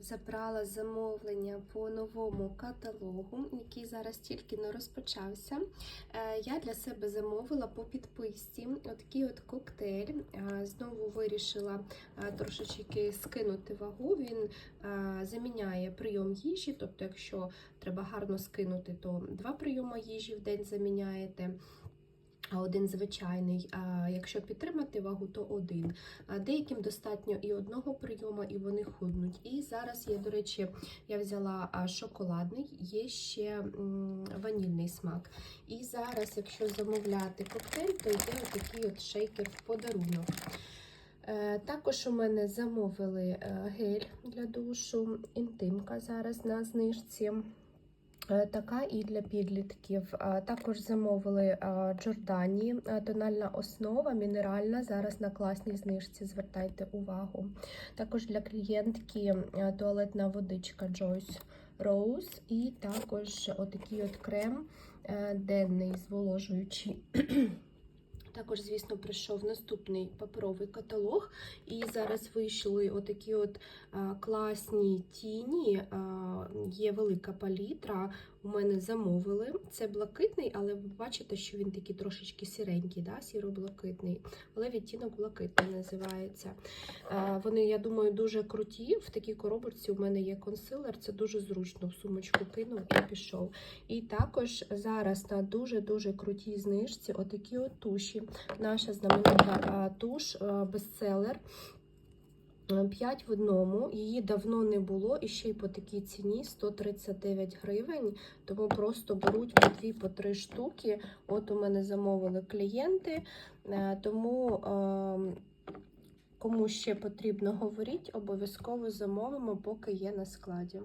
Забрала замовлення по новому каталогу, який зараз тільки не розпочався. Е, Я для себе замовила по підписці отакий от коктейль. Е, Знову вирішила е, трошечки скинути вагу. Він заміняє прийом їжі, тобто, якщо треба гарно скинути, то два прийоми їжі в день заміняєте. А один звичайний, а якщо підтримати вагу, то один. А Деяким достатньо і одного прийому, і вони худнуть. І зараз є, до речі, я взяла шоколадний, є ще ванільний смак. І зараз, якщо замовляти коктейль, то є такий от шейкер в подарунок. Е, Також у мене замовили е, гель для душу, інтимка зараз на знижці. Е, Така і для підлітків. Також замовили Джордані тональна основа, мінеральна. Зараз на класній знижці. Звертайте увагу. Також для клієнтки туалетна водичка Joyce Rose. І також отакий от крем е, денний зволожуючий. Також, звісно, прийшов наступний паперовий каталог, і зараз вийшли отакі от класні тіні. Є велика палітра. У мене замовили. Це блакитний, але ви бачите, що він такий трошечки сіренький, да? сіро-блакитний, але відтінок блакитний називається. Вони, я думаю, дуже круті. В такій коробочці у мене є консилер. Це дуже зручно. В сумочку кинув і пішов. І також зараз на дуже-дуже крутій знижці отакі от туші. Наша знаменита туш, а, бестселер. 5 в одному, її давно не було, і ще й по такій ціні 139 гривень. Тому просто беруть по дві, по три штуки. От у мене замовили клієнти. Е, Тому е, кому ще потрібно говоріть, обов'язково замовимо, поки є на складі.